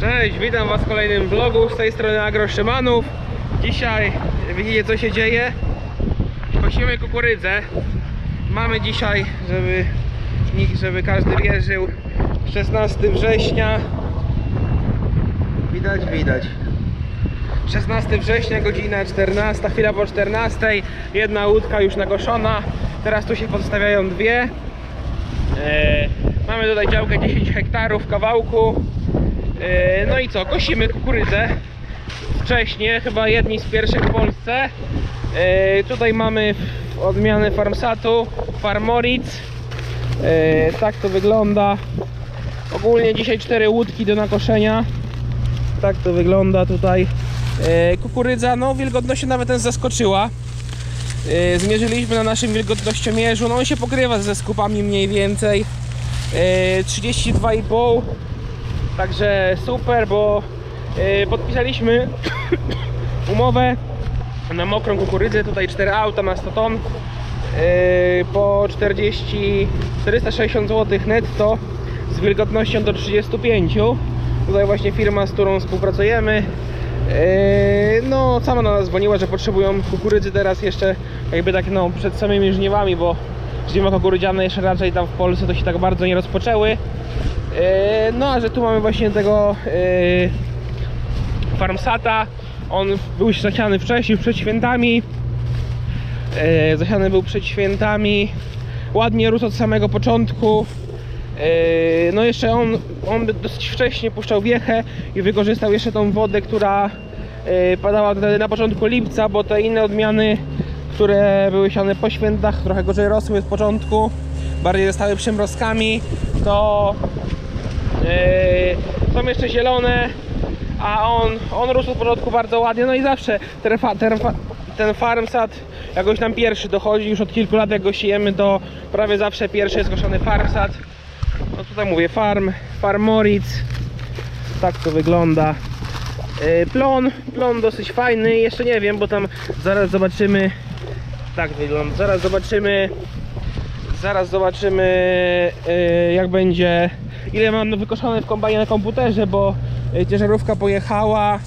Cześć, witam Was w kolejnym vlogu z tej strony Agro Szymanów. Dzisiaj widzicie co się dzieje. Kosimy kukurydzę. Mamy dzisiaj, żeby nikt, żeby każdy wierzył, 16 września. Widać, widać. 16 września, godzina 14, chwila po 14. Jedna łódka już nakoszona. Teraz tu się podstawiają dwie. E, mamy tutaj działkę 10 hektarów w kawałku. E, no i co, kosimy kukurydzę. Wcześniej, chyba jedni z pierwszych w Polsce. E, tutaj mamy odmiany Farmsatu, Farmoric. E, tak to wygląda. Ogólnie dzisiaj cztery łódki do nakoszenia. Tak to wygląda tutaj. Kukurydza, no wilgotnością nawet ten zaskoczyła. Zmierzyliśmy na naszym wilgotnościomierzu, no on się pokrywa ze skupami mniej więcej. E, 32,5 Także super, bo e, podpisaliśmy umowę na mokrą kukurydzę, tutaj 4 auta na 100 ton. E, po 40 460 zł netto z wilgotnością do 35 tutaj właśnie firma z którą współpracujemy. E, no sama na nas dzwoniła, że potrzebują kukurydzy teraz jeszcze jakby tak no przed samymi żniwami, bo żniwa kukurydziane jeszcze raczej tam w Polsce to się tak bardzo nie rozpoczęły No, a że tu mamy właśnie tego e, Farmsata. On był zasiany wcześniej, przed świętami. E, Zasiany był przed świętami. Ładnie rósł od samego początku. E, No jeszcze on, on dosyć wcześnie puszczał wiechę i wykorzystał jeszcze tą wodę, która e, padała na początku lipca, bo te inne odmiany, które były siane po świętach, trochę gorzej rosły z początku, bardziej zostały przymrozkami, to są jeszcze zielone, a on, on rósł w początku bardzo ładnie, no i zawsze ten, fa, ten, fa, ten farmsat jakoś tam pierwszy dochodzi, już od kilku lat jak go siejemy, to prawie zawsze pierwszy jest koszony farmsat. No tutaj mówię farm, farmoric, tak to wygląda. Yy, plon, plon dosyć fajny, jeszcze nie wiem, bo tam zaraz zobaczymy, tak wygląda, zaraz zobaczymy Zaraz zobaczymy yy, jak będzie ile mam wykoszone w kombajnie na komputerze, bo yy, ciężarówka pojechała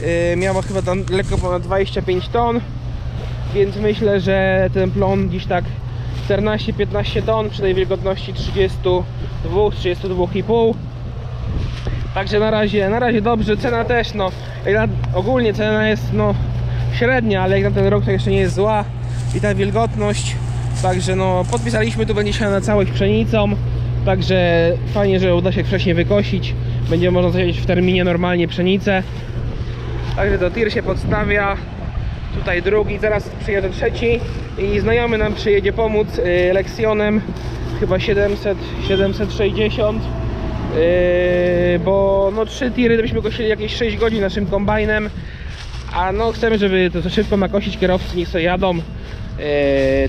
yy, miała chyba tam lekko ponad 25 ton więc myślę, że ten plon dziś tak 14-15 ton przy tej wilgotności 32, 32,5 Także na razie, na razie dobrze, cena też no ogólnie cena jest no średnia, ale jak na ten rok to jeszcze nie jest zła i ta wilgotność. Także no podpisaliśmy, tu będzie się na całość pszenicą Także fajnie, że uda się wcześniej wykosić. Będzie można zasiać w terminie normalnie pszenicę. Także to tir się podstawia. Tutaj drugi, zaraz przyjedzie trzeci. I znajomy nam przyjedzie pomóc y, Lexionem. Chyba 700, 760 Yy, bo no trzy tiry byśmy kosili jakieś 6 godzin naszym kombajnem. A no chcemy, żeby to szybko nakosić kierowcy, niech sobie jadą. Yy,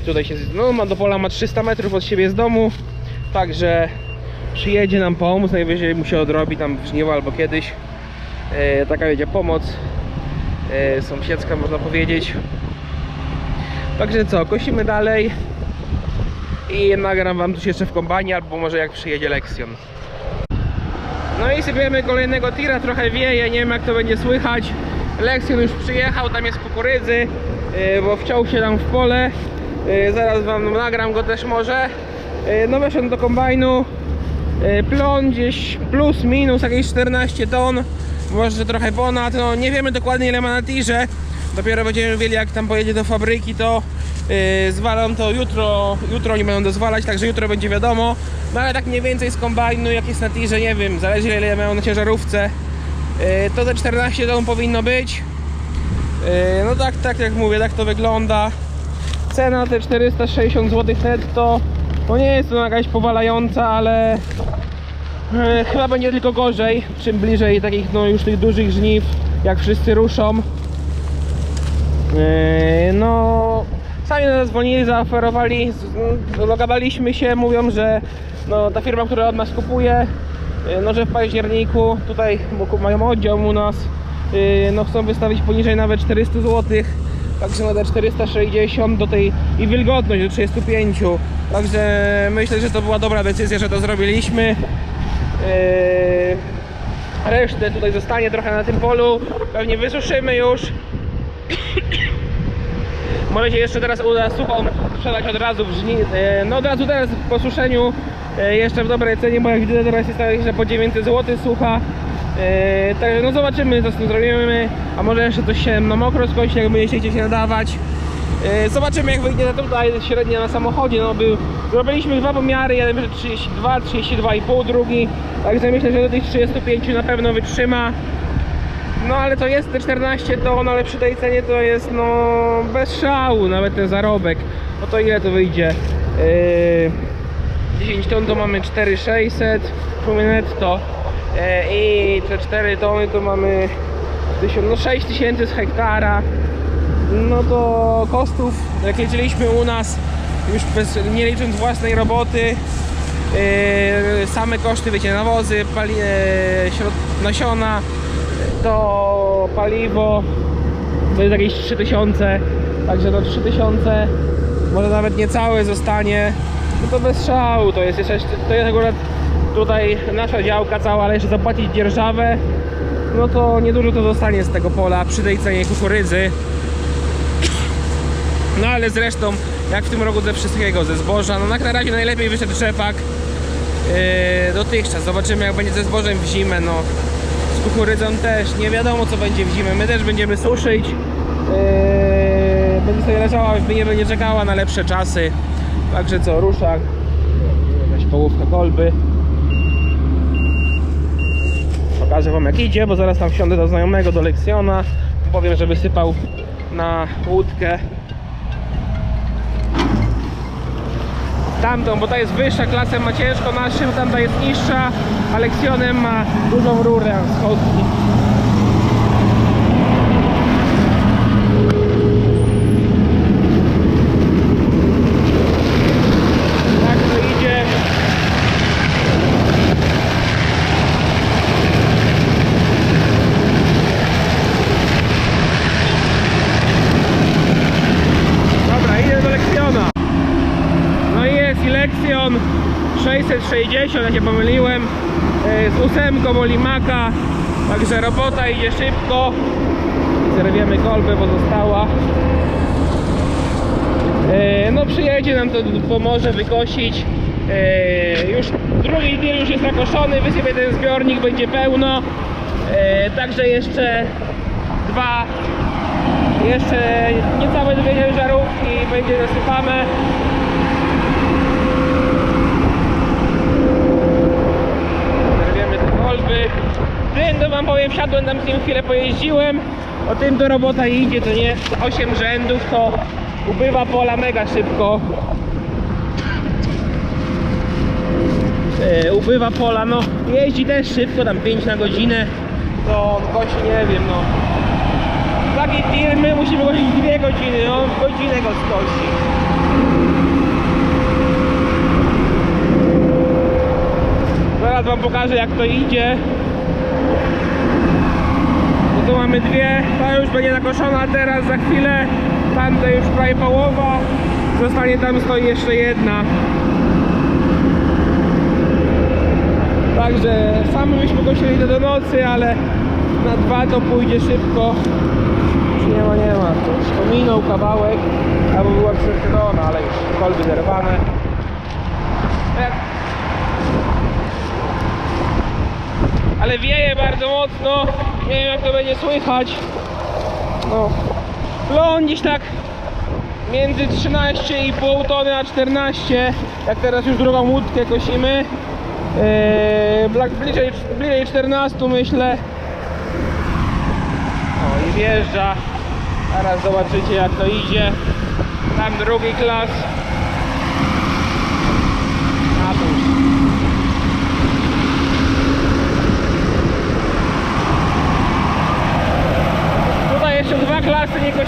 tutaj się, no ma do pola ma 300 metrów od siebie z domu także przyjedzie nam pomóc, najwyżej mu się odrobi tam w żniwo albo kiedyś. Yy, taka będzie pomoc yy, sąsiedzka można powiedzieć. Także co, kosimy dalej i nagram wam coś jeszcze w kombajnie albo może jak przyjedzie Lexion. No i sypiemy kolejnego tira, trochę wieje, nie wiem jak to będzie słychać. Lexion już przyjechał, tam jest kukurydzy yy, bo wciął się tam w pole. Yy, zaraz wam nagram go też może no weszłem do kombajnu. Yy, plon gdzieś plus minus jakieś 14 ton. Może trochę ponad, no nie wiemy dokładnie ile ma na tirze. Dopiero będziemy wiedzieli jak tam pojedzie do fabryki to yy, to jutro. Jutro nie będą dozwalać, także jutro będzie wiadomo. No ale tak mniej więcej z kombajnu jak jest na tirze, nie wiem, zależy ile mają na ciężarówce. Yy, to te 14 ton powinno być. Yy, no tak, tak jak mówię, tak to wygląda. Cena te 460 zł netto no nie jest to jakaś powalająca, ale yy, chyba będzie tylko gorzej czym bliżej takich no już tych dużych żniw jak wszyscy ruszą. Yy, no sami nas dzwonili, zaoferowali, z- zalogowaliśmy się, mówią, że no, ta firma, która od nas kupuje, yy, no, że w październiku tutaj mają oddział u nas, no, chcą wystawić poniżej nawet 400 zł, także na te 460 do tej i wilgotność do 35, także myślę, że to była dobra decyzja, że to zrobiliśmy. Yy, resztę tutaj zostanie trochę na tym polu. Pewnie wysuszymy już. Może się jeszcze teraz uda suchą sprzedać od razu w żni... e, No od razu teraz po suszeniu e, jeszcze w dobrej cenie, bo jak widzę teraz jest jeszcze po 900 zł sucha. E, Także no zobaczymy co z tym zrobimy, a może jeszcze coś się na mokro skończy, jak będziecie chcieć nadawać. E, Zobaczymy jak wyjdzie tutaj średnia na samochodzie, no był, zrobiliśmy dwa pomiary, jeden że 32, 32,5, drugi, także myślę, że do tych 35 na pewno wytrzyma. No ale to jest te 14 ton, ale przy tej cenie to jest no bez szału, nawet ten zarobek. No to ile to wyjdzie? Yy, 10 ton to mamy 4600 mówię netto yy, i te 4 tony to mamy 1000, no 6000 z hektara. No to kosztów, jak jeździliśmy u nas, już bez, nie licząc własnej roboty, yy, same koszty, wiecie, nawozy, pali, środ, nasiona, to paliwo to jest jakieś 3000, także to 3000, może nawet niecałe zostanie, no to bez szału, to jest jeszcze, to jest akurat tutaj nasza działka cała, ale jeszcze zapłacić dzierżawę, no to niedużo to zostanie z tego pola przy tej cenie kukurydzy. No ale zresztą, jak w tym roku ze wszystkiego, ze zboża, no na razie najlepiej wyszedł rzepak yy, dotychczas. Zobaczymy jak będzie ze zbożem w zimę, no. Z kukurydzą też, nie wiadomo co będzie w zimę. My też będziemy suszyć. Yy, będzie sobie leżała, nie będzie czekała na lepsze czasy. Także co, ruszak. Jakaś połówka kolby. Pokażę wam jak idzie, bo zaraz tam wsiądę do znajomego, do Leksjona. Powiem, że wysypał na łódkę tamtą, bo ta jest wyższa, klasę ma ciężko naszym, tamta jest niższa, a lekcjonem ma dużą rurę schodki. Tak to idzie. Dobra, idę do lekcjona. No i jest i lekcjon 660, ja się pomyliłem e, z ósemką Olimaka także robota idzie szybko. Zerwiemy kolbę, bo została. E, no przyjedzie nam to pomoże wykosić. E, już drugi deal już jest nakoszony wysypię ten zbiornik, będzie pełno. Także jeszcze dwa jeszcze niecałe dwie ciężarówki będzie zasypane Zerwiemy te kolby. Tym to wam powiem, wsiadłem tam z nim chwilę pojeździłem. O tym to robota idzie, to nie 8 rzędów, to ubywa pola mega szybko. E, ubywa pola, no jeździ też szybko, tam 5 na godzinę. To on kosi, nie wiem, no. Z takiej firmy musimy kosić 2 godziny, no godzinę go skosi. Zaraz wam pokażę jak to idzie. Tu mamy dwie, ta już będzie nakoszona teraz za chwilę. Tamte już prawie połowa. Zostanie tam stoi jeszcze jedna. Także sami byśmy kosili do nocy, ale na dwa to pójdzie szybko. Już nie ma, nie ma. To już pominął kawałek, albo była przekrylona, ale już kolby zerwane. Jak ale wieje bardzo mocno. Nie wiem jak to będzie słychać. No. Plon gdzieś tak między 13,5 tony a 14. Jak teraz już drugą łódkę kosimy. Blak- bliżej, bliżej 14 myślę. O i wjeżdża. Zaraz zobaczycie jak to idzie. Tam drugi klas. A to już Tutaj jeszcze dwa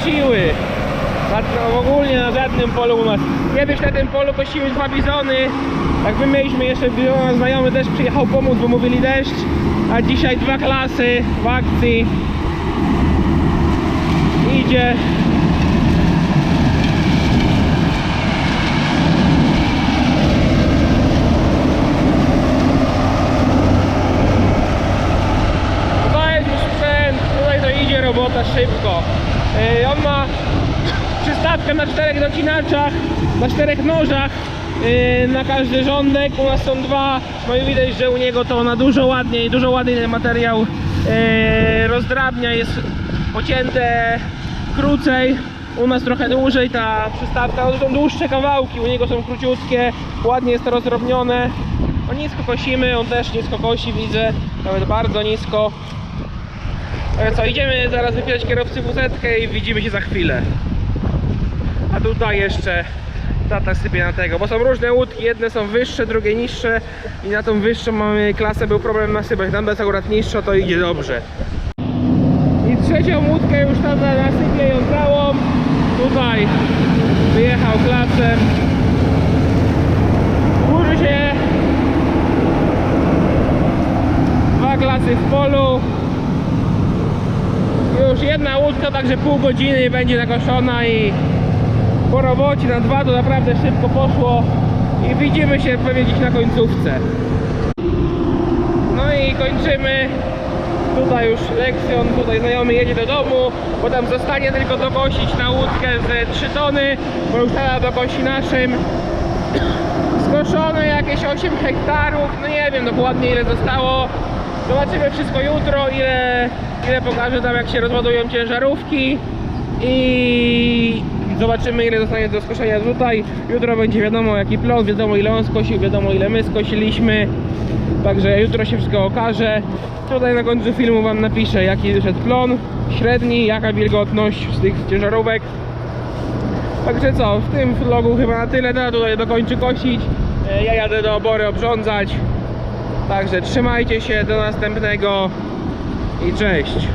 Na, no, ogólnie na żadnym polu u nas. Kiedyś na tym polu kosiły dwa bizony. Jak my mieliśmy jeszcze bizona, znajomy też przyjechał pomóc, bo mówili deszcz. A dzisiaj dwa klasy w akcji. Idzie. lata szybko. Na czterech docinaczach, na czterech nożach yy, na każdy rządek, u nas są dwa, no i widać, że u niego to na dużo ładniej, dużo ładniej ten materiał yy, rozdrabnia, jest pocięte krócej, u nas trochę dłużej ta przystawka, to są dłuższe kawałki, u niego są króciutkie, ładnie jest to rozdrobnione, no nisko kosimy, on też nisko kosi widzę, nawet bardzo nisko. Ale co, idziemy zaraz wypierać kierowcy wuzetkę i widzimy się za chwilę. A tutaj jeszcze tata sypie na tego, bo są różne łódki, jedne są wyższe, drugie niższe i na tą wyższą mamy klasę, był problem nasypać, tam jest akurat niższa, to idzie dobrze. I trzecią łódkę już tata nasypie ją całą, tutaj wyjechał klasem. Burzy się dwa klasy w polu, już jedna łódka, także pół godziny będzie zakoszona i po robocie na dwa to naprawdę szybko poszło i widzimy się pewnie gdzieś na końcówce. No i kończymy tutaj już lekcją, tutaj znajomy jedzie do domu, bo tam zostanie tylko dokosić na łódkę ze 3 tony, bo już tata dokosi naszym. Skoszone jakieś 8 hektarów, no nie wiem dokładnie ile zostało. Zobaczymy wszystko jutro, ile, ile pokażę tam jak się rozładują ciężarówki i zobaczymy ile zostanie do skoszenia tutaj. Jutro będzie wiadomo jaki plon, wiadomo ile on skosił, wiadomo ile my skosiliśmy. Także jutro się wszystko okaże. Tutaj na końcu filmu wam napiszę jaki wyszedł plon, średni, jaka wilgotność z tych ciężarówek. Także co, w tym vlogu chyba na tyle, teraz tutaj dokończy kosić. E, Ja jadę do obory obrządzać. Także trzymajcie się, do następnego i cześć.